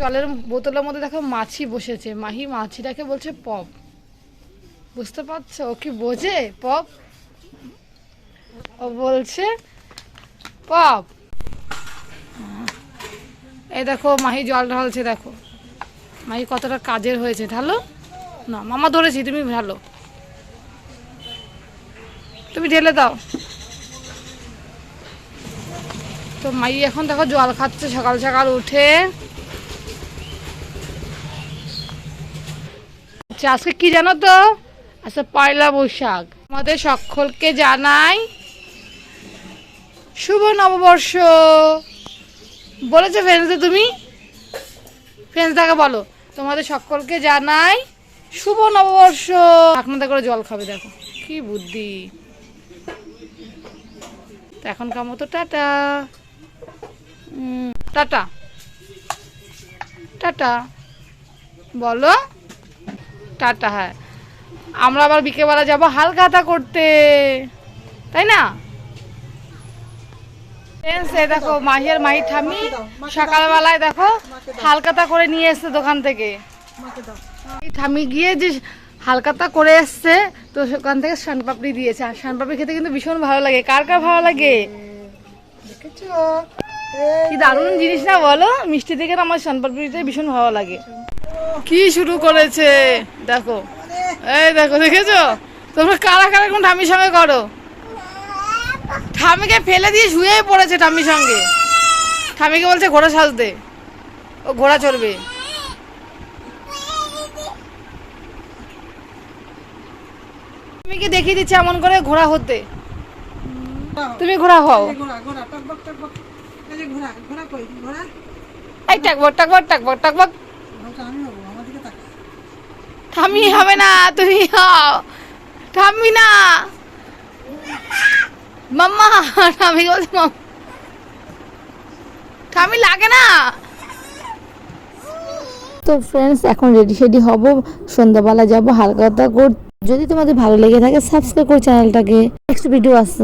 জলের বোতলের মধ্যে দেখো মাছি বসেছে। মাহি মাছিটাকে বলছে, পপ। বুঝতে পারছ? ও কি বোঝে? পপ? ও বলছে, পপ। এই দেখো, মাহি জল ঢালছে, দেখো। মাহি কতটা কাজের হয়েছে, ঢালো? না, মামা ধরেছি, তুমি ঢালো। তুমি ঢেলে দাও। তো মাই এখন দেখো জল খাচ্ছে, সকাল সকাল উঠে। আচ্ছা আজকে কি জানো তো? আচ্ছা পয়লা বৈশাখ। আমাদের সকলকে জানাই শুভ নববর্ষ। বলেছ ফ্রেন্ডসে তুমি? ফ্রেন্ডসটাকে বলো। তোমাদের সকলকে জানাই শুভ নববর্ষ। আপনাদের করে জল খাবে, দেখো। কি বুদ্ধি। তো এখনকার মতো টাটা। টাটা। টাটা। বলো। টাটা হ্যাঁ। আমরা আবার বিকেলবেলা যাব হালখাতা করতে। তাই না? দেখো মাহির মাহি ঠামি সকালবেলায় দেখো হালকাতা করে নিয়ে এসছে দোকান থেকে। ঠামি গিয়ে যে হালকাতা করে এসছে তো সেখান থেকে শানপাপড়ি দিয়েছে। আর শানপাপড়ি খেতে কিন্তু ভীষণ ভালো লাগে। কার কার ভালো লাগে? কি দারুণ জিনিস না বলো? মিষ্টি থেকে না আমার শানপাপড়িটাই ভীষণ ভালো লাগে। কি শুরু করেছে? দেখো। এই দেখো দেখেছ? তোমরা কারা কারা কোন ঠামির সঙ্গে করো? ঠামিকে ফেলে দিয়ে শুয়েই পড়েছে ঠামির সঙ্গে। ঠামিকে বলছে ঘোড়া সাজতে ও ঘোড়া চড়বে। ঠামিকে দেখিয়ে দিচ্ছে এমন করে ঘোড়া হতে। তুমি ঘোড়া হও। এই ঘোড়া ঘোড়া টকবক টকবক টাকবক টাকবক। আমি হব না তুমি হও। ঠামি না। মাম্মা বলছে মাম ঠামি লাগে না। তো ফ্রেন্ডস এখন রেডি সেডি হব। সন্ধ্যাবেলা যাব হালকা করতে যদি তোমাদের ভালো লেগে থাকে সাবস্ক্রাইব করে চ্যানেলটাকে নেক্সট ভিডিও আসছে।